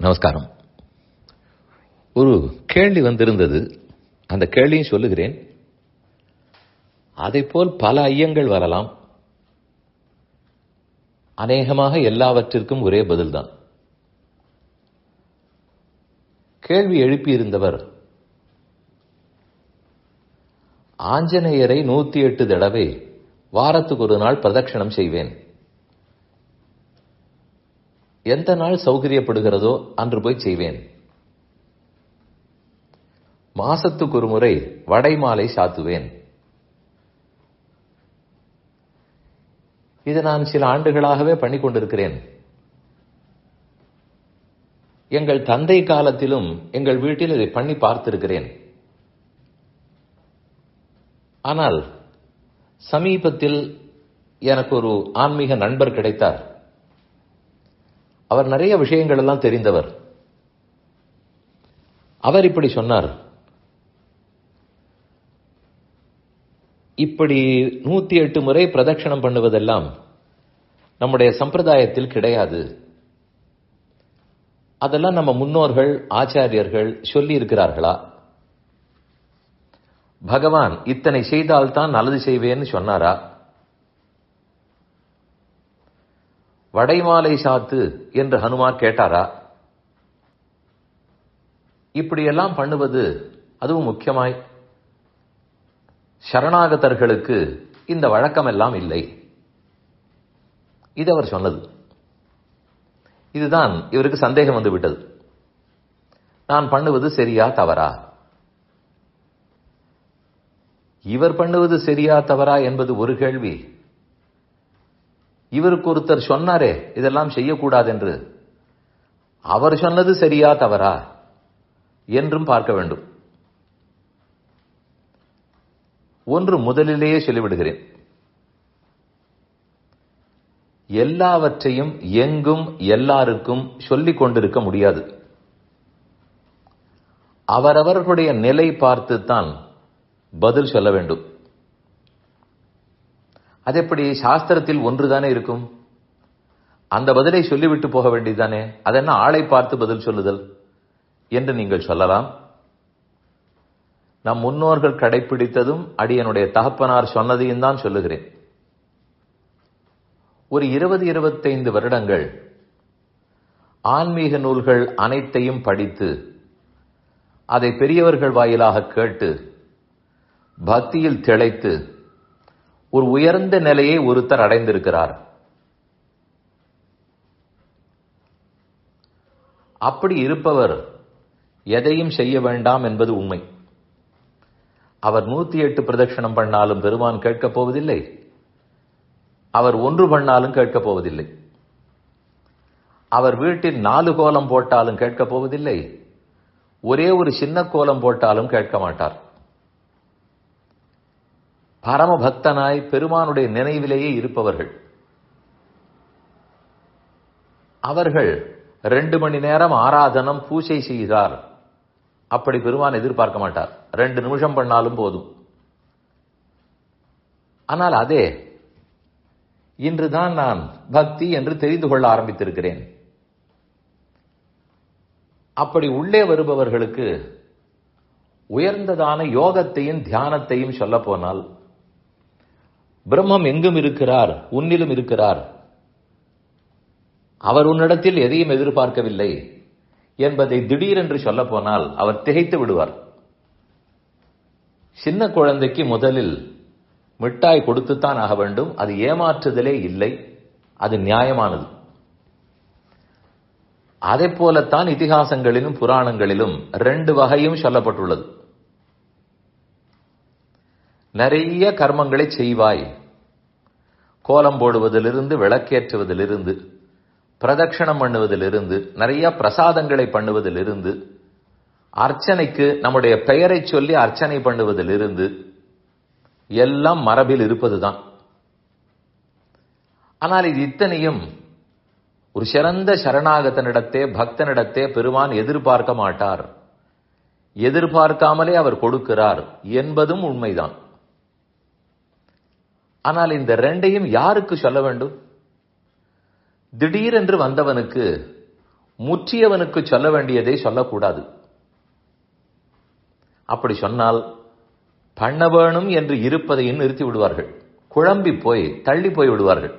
நமஸ்காரம். ஒரு கேள்வி வந்திருந்தது. அந்த கேள்வியும் சொல்லுகிறேன். போல் பல ஐயங்கள் வரலாம். அநேகமாக எல்லாவற்றிற்கும் ஒரே பதில்தான். கேள்வி எழுப்பியிருந்தவர் ஆஞ்சநேயரை நூத்தி எட்டு தடவை வாரத்துக்கு ஒரு நாள் பிரதட்சணம் செய்வேன். எந்த நாள் சௌகரியப்படுகிறதோ அன்று போய் செய்வேன். மாசத்துக்கு ஒரு முறை வடை மாலை சாத்துவேன். இது நான் சில ஆண்டுகளாகவே பண்ணிக்கொண்டிருக்கிறேன் எங்கள் தந்தை காலத்திலும் எங்கள் வீட்டில் இதை பண்ணி பார்த்திருக்கிறேன். ஆனால் சமீபத்தில் எனக்கு ஒரு ஆன்மீக நண்பர் கிடைத்தார். அவர் நிறைய விஷயங்கள் எல்லாம் தெரிந்தவர். அவர் இப்படி சொன்னார். இப்படி நூத்தி எட்டு முறை பிரதட்சணம் பண்ணுவதெல்லாம் நம்முடைய சம்பிரதாயத்தில் கிடையாது. அதெல்லாம் நம்ம முன்னோர்கள் ஆச்சாரியர்கள் சொல்லி இருக்கிறார்களா பகவான் இத்தனை செய்தால்தான் நல்லது செய்வேன்னு சொன்னாரா? வடைமாலை சாத்து என்று ஹனுமார் கேட்டாரா? இப்படியெல்லாம் பண்ணுவது அதுவும் முக்கியமாய். சரணாகதர்களுக்கு இந்த வழக்கமெல்லாம் இல்லை. இது அவர் சொன்னது. இதுதான் இவருக்கு சந்தேகம் வந்து விட்டது நான் பண்ணுவது சரியா தவறா? இவர் பண்ணுவது சரியா தவறா என்பது ஒரு கேள்வி. இவருக்கு ஒருத்தர் சொன்னாரே இதெல்லாம் செய்யக்கூடாது என்று அவர் சொன்னது சரியா தவறா? என்றும் பார்க்க வேண்டும். ஒன்று முதலிலேயே சொல்லிவிடுகிறேன். எல்லாவற்றையும் எங்கும் எல்லாருக்கும் சொல்லிக் கொண்டிருக்க முடியாது. அவரவர்களுடைய நிலை பார்த்துத்தான் பதில் சொல்ல வேண்டும். அது எப்படி சாஸ்திரத்தில் ஒன்றுதானே இருக்கும்? அந்த பதிலை சொல்லிவிட்டு போக வேண்டியதுதானே? அதென்ன ஆளை பார்த்து பதில் சொல்லுதல் என்று நீங்கள் சொல்லலாம். நம் முன்னோர்கள் கடைபிடித்ததும் அடியனுடைய தகப்பனார் சொன்னதையும் தான் சொல்லுகிறேன். ஒரு இருபது இருபத்தைந்து வருடங்கள் ஆன்மீக நூல்கள் அனைத்தையும் படித்து அதை பெரியவர்கள் வாயிலாக கேட்டு பக்தியில் திளைத்து ஒரு உயர்ந்த நிலையை ஒருத்தர் அடைந்திருக்கிறார். அப்படி இருப்பவர் எதையும் செய்ய வேண்டாம் என்பது உண்மை. அவர் நூத்தி எட்டு பிரதட்சணம் பண்ணாலும் பெருமான் கேட்கப் போவதில்லை. அவர் ஒன்று பண்ணாலும் கேட்கப் போவதில்லை. அவர் வீட்டில் நாலு கோலம் போட்டாலும் கேட்கப் போவதில்லை. ஒரே ஒரு சின்ன கோலம் போட்டாலும் கேட்க மாட்டார். பரமபக்தனாய் பெருமானுடைய நினைவிலேயே இருப்பவர்கள். அவர்கள் ரெண்டு மணி நேரம் ஆராதனம் பூஜை செய்தார் அப்படி பெருமான் எதிர்பார்க்க மாட்டார். ரெண்டு நிமிஷம் பண்ணாலும் போதும். ஆனால் அதே இன்றுதான் நான் பக்தி என்று தெரிந்து கொள்ள ஆரம்பித்திருக்கிறேன். அப்படி உள்ளே வருபவர்களுக்கு உயர்ந்ததான யோகத்தையும் தியானத்தையும் சொல்ல போனால் பிரம்மம் எங்கும் இருக்கிறார்? உன்னிலும் இருக்கிறார். அவர் உன்னிடத்தில் எதையும் எதிர்பார்க்கவில்லை என்பதை திடீரென்று சொல்ல போனால் அவர் திகைத்து விடுவார். சின்ன குழந்தைக்கு முதலில் மிட்டாய் கொடுத்துத்தான் ஆக வேண்டும். அது ஏமாற்றுதலே இல்லை. அது நியாயமானது. அதை போலத்தான் இதிகாசங்களிலும் புராணங்களிலும் ரெண்டு வகையும் சொல்லப்பட்டுள்ளது. நிறைய கர்மங்களை செய்வாய். கோலம் போடுவதிலிருந்து விளக்கேற்றுவதிலிருந்து பிரதட்சணம் பண்ணுவதிலிருந்து நிறைய பிரசாதங்களை பண்ணுவதிலிருந்து அர்ச்சனைக்கு நம்முடைய பெயரை சொல்லி அர்ச்சனை பண்ணுவதிலிருந்து எல்லாம் மரபில் இருப்பதுதான். ஆனால் இது இத்தனையும் ஒரு சிறந்த சரணாகத்தனிடத்தே பக்தனிடத்தே பெருமான் எதிர்பார்க்க மாட்டார். எதிர்பார்க்காமலே அவர் கொடுக்கிறார் என்பதும் உண்மைதான். ஆனால் இந்த ரெண்டையும் யாருக்கு சொல்ல வேண்டும்? திடீரென்று வந்தவனுக்கு முற்றியவனுக்கு சொல்ல வேண்டியதை சொல்லக்கூடாது. அப்படி சொன்னால் பண்ண வேணும் என்று இருப்பதையும் நிறுத்தி விடுவார்கள். குழம்பி போய் தள்ளி போய் விடுவார்கள்.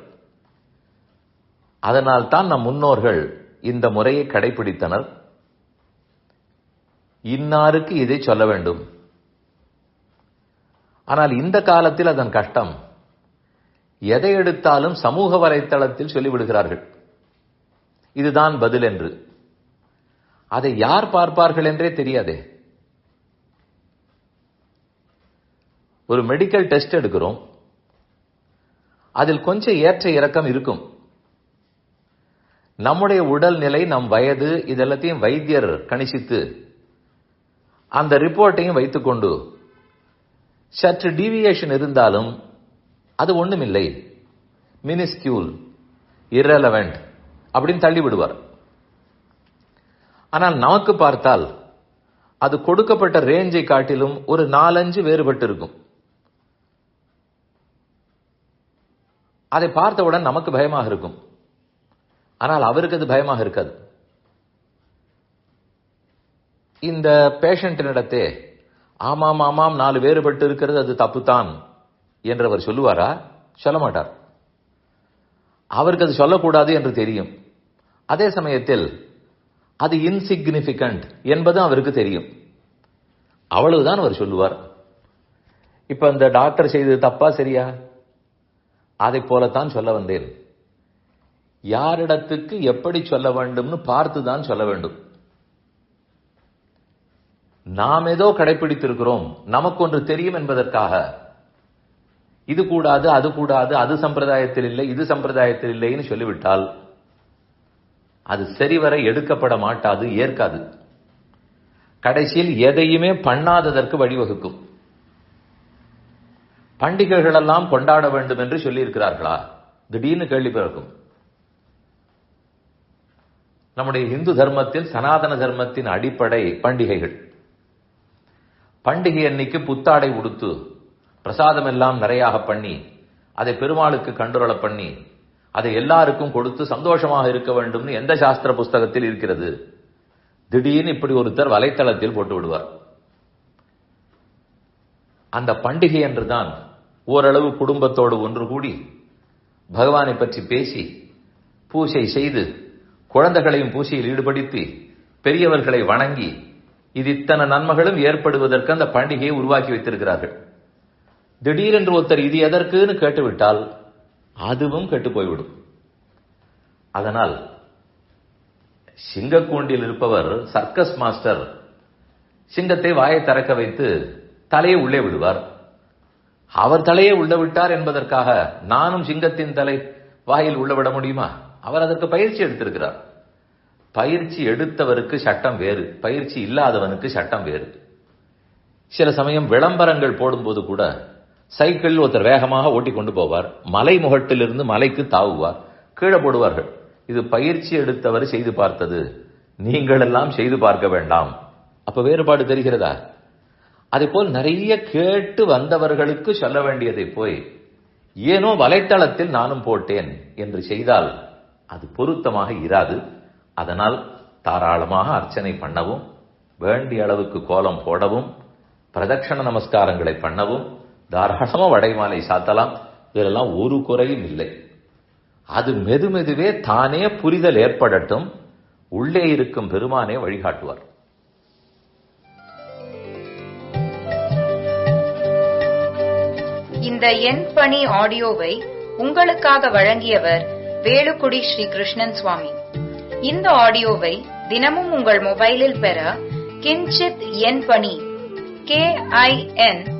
அதனால் தான் நம் முன்னோர்கள் இந்த முறையை கடைபிடித்தனர். இன்னாருக்கு இதை சொல்ல வேண்டும். ஆனால் இந்த காலத்தில் அதன் கஷ்டம் எதை எடுத்தாலும் சமூக வலைத்தளத்தில் சொல்லிவிடுகிறார்கள். இதுதான் பதில் என்று. அதை யார் பார்ப்பார்கள் என்றே தெரியாதே. ஒரு மெடிக்கல் டெஸ்ட் எடுக்கிறோம். அதில் கொஞ்சம் ஏற்ற இறக்கம் இருக்கும். நம்முடைய உடல்நிலை நம் வயது இதெல்லாத்தையும் வைத்தியர் கணிசித்து அந்த ரிப்போர்ட்டையும் வைத்துக்கொண்டு சற்று டீவியேஷன் இருந்தாலும் அது ஒண்ணுமில்லை. மினிஸ்கியூல் இரலவெண்ட் அப்படின்னு தள்ளி விடுவார் ஆனால் நமக்கு பார்த்தால் அது கொடுக்கப்பட்ட ரேஞ்சை காட்டிலும் ஒரு நாலஞ்சு வேறுபட்டு இருக்கும் அதை பார்த்தவுடன் நமக்கு பயமாக இருக்கும். ஆனால் அவருக்கு அது பயமாக இருக்காது. இந்த பேஷண்டினிடத்தே ஆமாம் ஆமாம் நாலு வேறுபட்டு இருக்கிறது அது தப்பு தான் என்றவர் சொல்லுவாரா? சொல்ல மாட்டார். அவருக்கு அது சொல்லக்கூடாது என்று தெரியும். அதே சமயத்தில் அது இன்சிக்னிஃபிகண்ட் என்பதும் அவருக்கு தெரியும். அவ்வளவுதான் அவர் சொல்லுவார். இப்ப இந்த டாக்டர் செய்தது தப்பா சரியா? அதை போலத்தான் சொல்ல வந்தேன். யாரிடத்துக்கு எப்படி சொல்ல வேண்டும்னு பார்த்து தான் சொல்ல வேண்டும். நாம் ஏதோ கடைபிடித்திருக்கிறோம் நமக்கு ஒன்று தெரியும் என்பதற்காக. இது கூடாது அது கூடாது அது சம்பிரதாயத்தில் இல்லை இது சம்பிரதாயத்தில் இல்லைன்னு சொல்லிவிட்டால் அது சரிவர எடுக்கப்பட மாட்டாது ஏற்காது. கடைசியில் எதையுமே பண்ணாததற்கு வழிவகுக்கும். பண்டிகைகள் எல்லாம் கொண்டாட வேண்டும் என்று சொல்லியிருக்கிறார்களா? திடீர்னு கேள்வி பிறக்கும். நம்முடைய இந்து தர்மத்தில் சனாதன தர்மத்தின் அடிப்படை பண்டிகைகள். பண்டிகை அன்னைக்கு புத்தாடை உடுத்து பிரசாதம் எல்லாம் நிறையாக பண்ணி அதை பெருமாளுக்கு கண்டுரள பண்ணி அதை எல்லாருக்கும் கொடுத்து சந்தோஷமாக இருக்க வேண்டும்னு எந்த சாஸ்திர புஸ்தகத்தில் இருக்கிறது? திடீர்னு இப்படி ஒருத்தர் வலைத்தளத்தில் போட்டு விடுவார். அந்த பண்டிகை என்றுதான் ஓரளவு குடும்பத்தோடு ஒன்று கூடி பகவானை பற்றி பேசி பூஜை செய்து குழந்தைகளையும் பூஜையில் ஈடுபடுத்தி பெரியவர்களை வணங்கி இது இத்தனை நன்மைகளும் ஏற்படுவதற்கு அந்த பண்டிகையை உருவாக்கி வைத்திருக்கிறார்கள். திடீரென்று ஒருத்தர் இது எதற்குன்னு கேட்டுவிட்டால் அதுவும் கெட்டு போய்விடும் அதனால் சிங்கக்கூண்டில் இருப்பவர் சர்க்கஸ் மாஸ்டர் சிங்கத்தை வாயை திறக்க வைத்து தலையை உள்ளே விடுவார். அவர் தலையை உள்ள விட்டார் என்பதற்காக நானும் சிங்கத்தின் தலை வாயில் உள்ள விட முடியுமா? அவர் அதற்கு பயிற்சி எடுத்திருக்கிறார். பயிற்சி எடுத்தவருக்கு சட்டம் வேறு பயிற்சி இல்லாதவனுக்கு சட்டம் வேறு. சில சமயம் விளம்பரங்கள் போடும்போது கூட சைக்கிள் ஒருத்தர் வேகமாக ஓட்டி கொண்டு போவார். மலை முகட்டிலிருந்து மலைக்கு தாவுவார். கீழே போடுவார்கள். இது பயிற்சி எடுத்தவர் செய்து பார்த்தது. நீங்கள் எல்லாம் செய்து பார்க்க வேண்டாம். அப்ப வேறுபாடு தெரிகிறதா? அதே போல் நிறைய கேட்டு வந்தவர்களுக்கு சொல்ல வேண்டியதை போய் ஏனோ வலைத்தளத்தில் நானும் போட்டேன் என்று செய்தால் அது பொருத்தமாக இராது. அதனால் தாராளமாக அர்ச்சனை பண்ணவும் வேண்டிய அளவுக்கு கோலம் போடவும் பிரதட்சண நமஸ்காரங்களை பண்ணவும் தாராளமா வடைமாலை சாத்தலாம். இதெல்லாம் ஒரு குறையும் இல்லை. அது மெது மெதுவே தானே புரிதல் ஏற்படட்டும். உள்ளே இருக்கும் பெருமானே வழிகாட்டுவார். இந்த எண் பணி ஆடியோவை உங்களுக்காக வழங்கியவர் வேலுக்குடி ஸ்ரீ கிருஷ்ணன் சுவாமி. இந்த ஆடியோவை தினமும் உங்கள் மொபைலில் பெற கிஞ்சித் எண் பணி கே ஐ என்